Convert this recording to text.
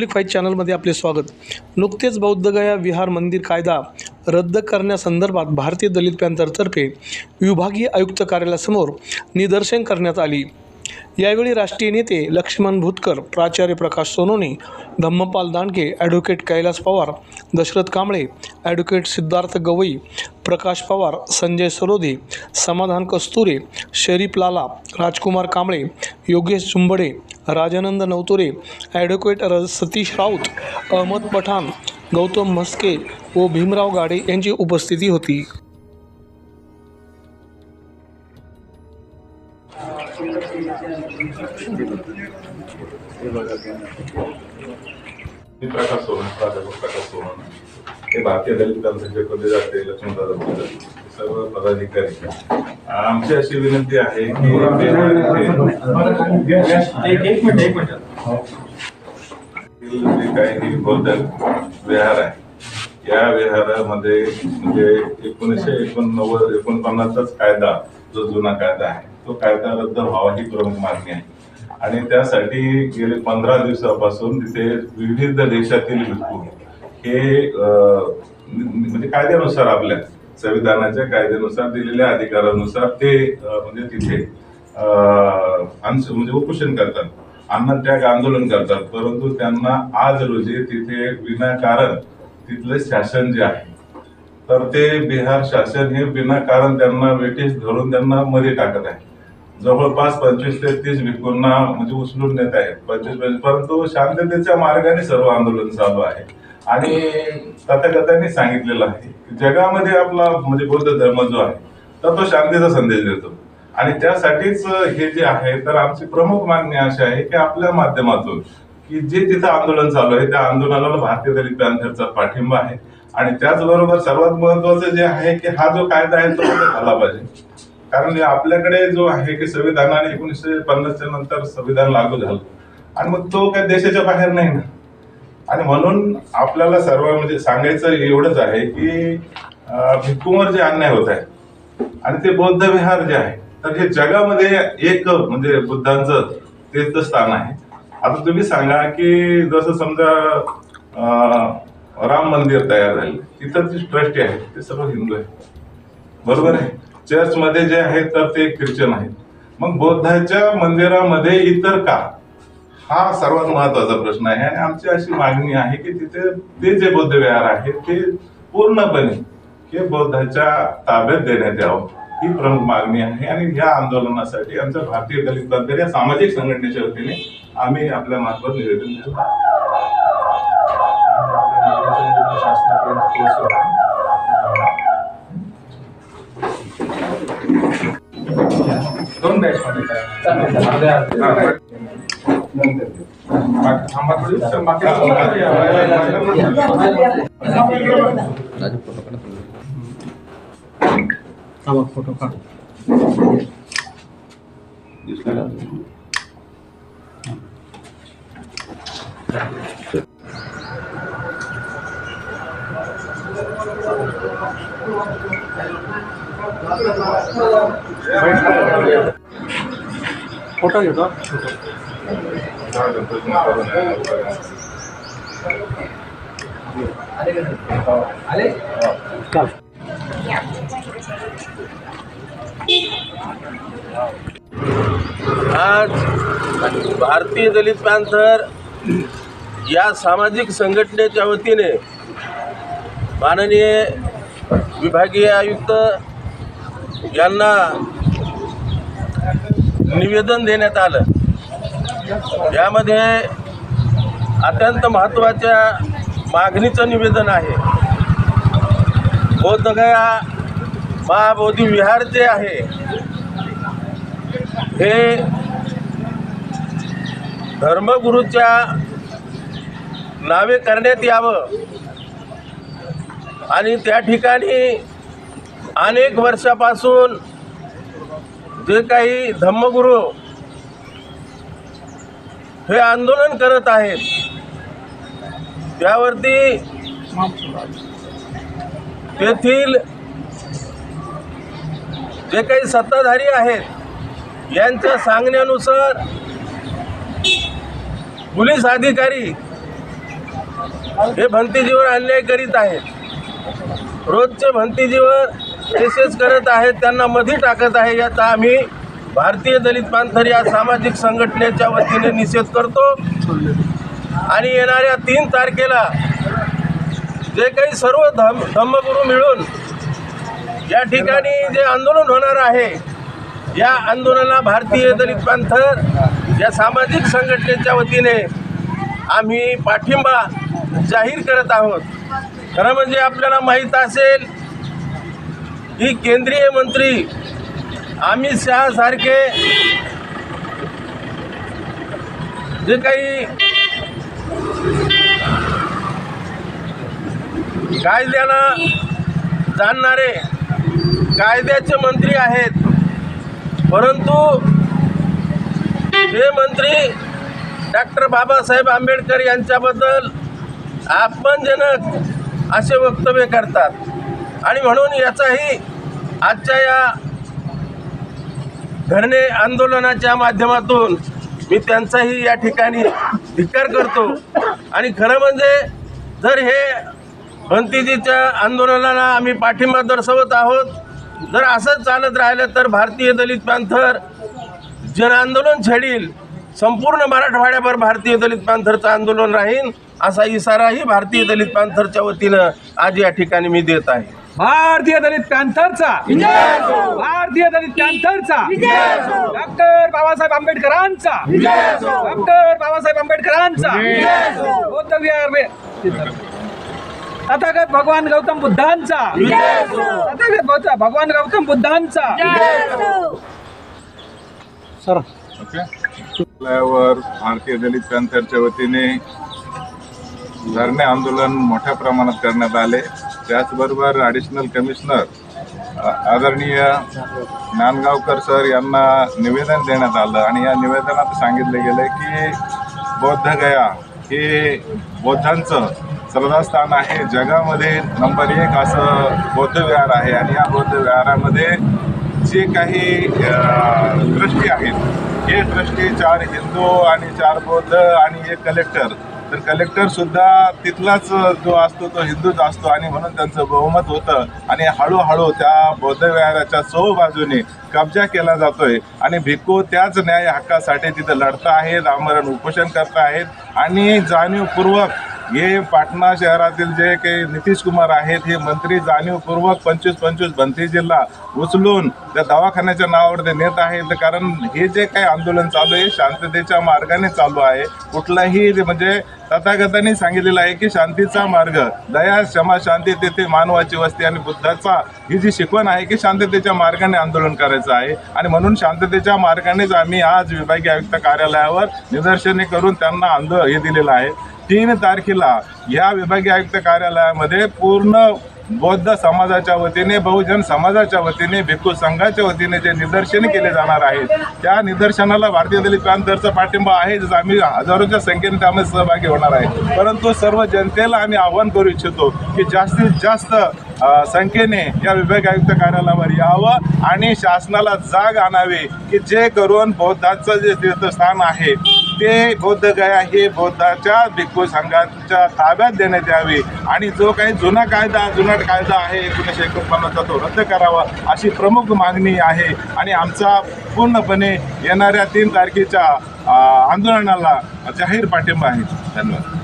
Public fight चॅनलमध्ये आपले स्वागत. नुकतेच बौद्धगया विहार मंदिर कायदा रद्द करण्यासंदर्भात भारतीय दलित पॅन्थरतर्फे विभागीय आयुक्त कार्यालयासमोर निदर्शन करण्यात आली. यावेळी राष्ट्रीय नेते लक्ष्मण भूतकर प्राचार्य Prakash Sonone Dhammapal Dandake advocate Kailas Pawar Dashrath Kamble advocate Siddharth Gawai Prakash Pawar Sanjay Sarode Samadhan Kasture Sharif Lala Rajkumar Kamble Yogesh Zumbade Rajanand Navture advocate र सतीश राऊत अहमद पठाण गौतम म्हस्के व भीमराव गाडे यांची उपस्थिती होती. प्रकाश सोहन प्राध्यापक प्रकाश सोहन हे भारतीय दलित पॅनलचे जाते लक्ष्मणदादा बोलतात सर्व पदाधिकारी. आमची अशी विनंती आहे की एक एक मिनिट. एक मिनिट जे काही विहार आहे या विहारामध्ये म्हणजे एकोणीसशे एकोणनव्वद एकोणपन्नासचाच कायदा जो जुना कायदा आहे तो कायदा रद्द व्हावा ही प्रमुख मागणी आहे. आणि त्यासाठी गेले पंधरा दिवसापासून तिथे विविध देशातील भिक्खू हे म्हणजे कायद्यानुसार आपल्या संविधानाच्या कायद्यानुसार दिलेल्या अधिकारानुसार ते म्हणजे तिथे म्हणजे उपोषण करतात. अन्नत्याग आंदोलन करतात. परंतु त्यांना आज रोजी तिथे विनाकारण तिथलं शासन जे आहे तर ते बिहार शासन हे विनाकारण त्यांना वेटीस धरून त्यांना मध्ये टाकत आहे. जवळपास पंचवीस ते तीस भिक्खूंना म्हणजे उचलून नेत आहेत. पंचवीस पंचवीस परंतु शांततेच्या मार्गाने सर्व आंदोलन चालू आहे. आणि तथागतांनी सांगितलेलं आहे की जगामध्ये आपला म्हणजे बौद्ध धर्म जो आहे तर तो शांतीचा संदेश देतो. आणि त्यासाठीच हे जे आहे तर आमची प्रमुख मागणी अशी आहे की आपल्या माध्यमातून की जे तिथं आंदोलन चालू आहे त्या आंदोलनाला भारतीय दलित पॅन्थरचा पाठिंबा आहे. आणि त्याचबरोबर सर्वात महत्वाचं जे आहे की हा जो कायदा आहे तो झाला पाहिजे? कारण आपल्याकडे जो आहे की संविधानाने एकोणीसशे पन्नासच्या नंतर संविधान लागू झालं. आणि मग तो काही देशाच्या बाहेर नाही ना. आणि म्हणून आपल्याला सर्व म्हणजे सांगायचं एवढंच आहे की अं, भिक्खूंवर जे अन्याय होत आहे आणि ते बौद्ध विहार जे आहे तर हे जगामध्ये एक म्हणजे बुद्धांचं तीर्थस्थान आहे. आता तुम्ही सांगा की जसं समजा राम मंदिर तयार झाले तिथं जी ट्रस्टी आहे ते सर्व हिंदू आहे. बरोबर आहे? चर्चमध्ये जे आहे तर ते ख्रिश्चन आहेत. मग बौद्धाच्या मंदिरामध्ये इतर का? हा सर्वात महत्त्वाचा प्रश्न आहे. आणि आमची अशी मागणी आहे की तिथे ते जे बौद्ध विहार आहे ते पूर्णपणे हे बौद्धाच्या ताब्यात देण्यात यावं ही प्रमुख मागणी आहे. आणि या आंदोलनासाठी आमच्या भारतीय दलित बंधर या सामाजिक संघटनेच्या वतीने आम्ही आपल्या मार्फत निवेदन देतो. दोन बॅच मध्ये আমার ফটো কাট ফটো যেটা आज भारतीय दलित पॅंथर या सामाजिक संघटनेच्या वतीने माननीय विभागीय आयुक्त यांना निवेदन देण्यात आलं. यामध्ये अत्यंत महत्त्वाच्या मागणीचं निवेदन आहे. बौद्धगया महाबोधी विहार जे आहे हे धर्मगुरूच्या नावे करण्यात यावं. आणि त्या ठिकाणी अनेक वर्षापासून जे काही धम्मगुरू हे आंदोलन करत आहेत. त्यावरती तेथील जे काही सत्ताधारी आहेत यांच्या सांगण्यानुसार पोलीस अधिकारी हे भंतीजीवर अन्याय करीत आहेत. रोजचे भंतीजीवर केसेस करत आहेत त्यांना मध्ये टाकत आहे याचा आम्ही भारतीय दलित पांथर या सामाजिक संघटनेच्या वतीने निषेध करतो. आणि येणाऱ्या तीन तारखेला जे काही सर्व धम धम्मगुरू मिळून या ठिकाणी जे आंदोलन होणार आहे या आंदोलनाला भारतीय दलित पांथर या सामाजिक संघटनेच्या वतीने आम्ही पाठिंबा जाहीर करत आहोत. खरं म्हणजे आपल्याला माहीत असेल की केंद्रीय मंत्री अमित शहासारखे जे काही कायद्याला जाणणारे कायद्याचे मंत्री आहेत परंतु हे मंत्री डॉक्टर बाबासाहेब आंबेडकर यांच्याबद्दल अपमानजनक असे वक्तव्य करतात. आणि म्हणून याचाही आजच्या या धरणे आंदोलनाच्या माध्यमातून मी त्यांचाही या ठिकाणी धिक्कार करतो. आणि खरं म्हणजे जर हे भंतीजीच्या आंदोलनाला आम्ही पाठिंबा दर्शवत आहोत जर असंच चालत राहिलं तर भारतीय दलित पॅंथर जन आंदोलन छेडील. संपूर्ण मराठवाड्याभर भारतीय दलित पॅंथरचं आंदोलन राहील असा इशाराही भारतीय दलित पॅंथरच्या वतीनं आज या ठिकाणी मी देत आहे. भारतीय दलित पॅंथरचा भारतीय दलित पॅंथरचा डॉक्टर बाबासाहेब आंबेडकरांचा. डॉक्टर बाबासाहेब आंबेडकरांचा. बौद्ध विहार मे- तथागत भगवान गौतम बुद्धांचा. तथागत बौद्ध- भगवान गौतम बुद्धांचा. सर. भारतीय दलित पॅंथरच्या वतीने धरणे आंदोलन मोठ्या प्रमाणात करण्यात आले. त्याचबरोबर ॲडिशनल कमिशनर आदरणीय नांदगावकर सर यांना निवेदन देण्यात आलं. आणि या निवेदनात सांगितले गेले की बौद्ध गया हे बौद्धांचं श्रद्धास्थान आहे. जगामध्ये नंबर एक असं बौद्ध विहार आहे. आणि या बौद्ध विहारामध्ये जे काही ट्रस्टी आहेत हे ट्रस्टी चार हिंदू आणि चार बौद्ध आणि एक कलेक्टर तर कलेक्टर सुद्धा तिथलाच जो असतो तो हिंदूच असतो आणि म्हणून त्यांचं बहुमत होतं. आणि हळूहळू त्या बौद्ध विहाराच्या चौ बाजूने कब्जा केला जातोय. आणि भिक्खू त्याच न्याय हक्कासाठी तिथं लढत आहेत आमरण उपोषण करत आहेत. आणि जाणीवपूर्वक हे पाटणा शहरातील जे काही नितीश कुमार आहेत हे मंत्री जाणीवपूर्वक पंचवीस पंचवीस भंतीजीला उचलून त्या दवाखान्याच्या नावावर ते नेत आहेत. कारण हे जे काही आंदोलन चालू आहे शांततेच्या मार्गाने चालू आहे. कुठलाही म्हणजे तथागतांनी सांगितलेलं आहे की शांतीचा मार्ग दया क्षमा शांती तेथे मानवाची वस्ती आणि बुद्धाचा ही जी शिकवण आहे की शांततेच्या मार्गाने आंदोलन करायचं आहे. आणि म्हणून शांततेच्या मार्गानेच आम्ही आज विभागीय आयुक्त कार्यालयावर निदर्शने करून त्यांना आंदोलन हे दिलेलं आहे. तीन तारखेला या विभागीय आयुक्त कार्यालयामध्ये पूर्ण बौद्ध समाजाच्या वतीने बहुजन समाजाच्या वतीने भिक्खू संघाच्या वतीने जे निदर्शन केले जाणार आहेत त्या निदर्शनाला भारतीय दलित प्रांतरचा पाठिंबा आहे जसं आम्ही हजारोच्या संख्येने त्यामध्ये सहभागी होणार आहे. परंतु सर्व जनतेला आम्ही आवाहन करू इच्छितो की जास्तीत जास्त संख्येने या विभाग आयुक्त कार्यालयावर यावं आणि शासनाला जाग आणावी की जे करून बौद्धाचं जे तीर्थस्थान आहे ते बौद्धगया हे बौद्धाच्या भिक्खू संघाच्या ताब्यात देण्यात यावे. आणि जो काही जुना कायदा जुनाट कायदा आहे एकोणीसशे एकोणपन्नासचा तो रद्द करावा अशी प्रमुख मागणी आहे. आणि आमचा पूर्णपणे येणाऱ्या तीन तारखेच्या आंदोलनाला जाहीर पाठिंबा आहे. धन्यवाद.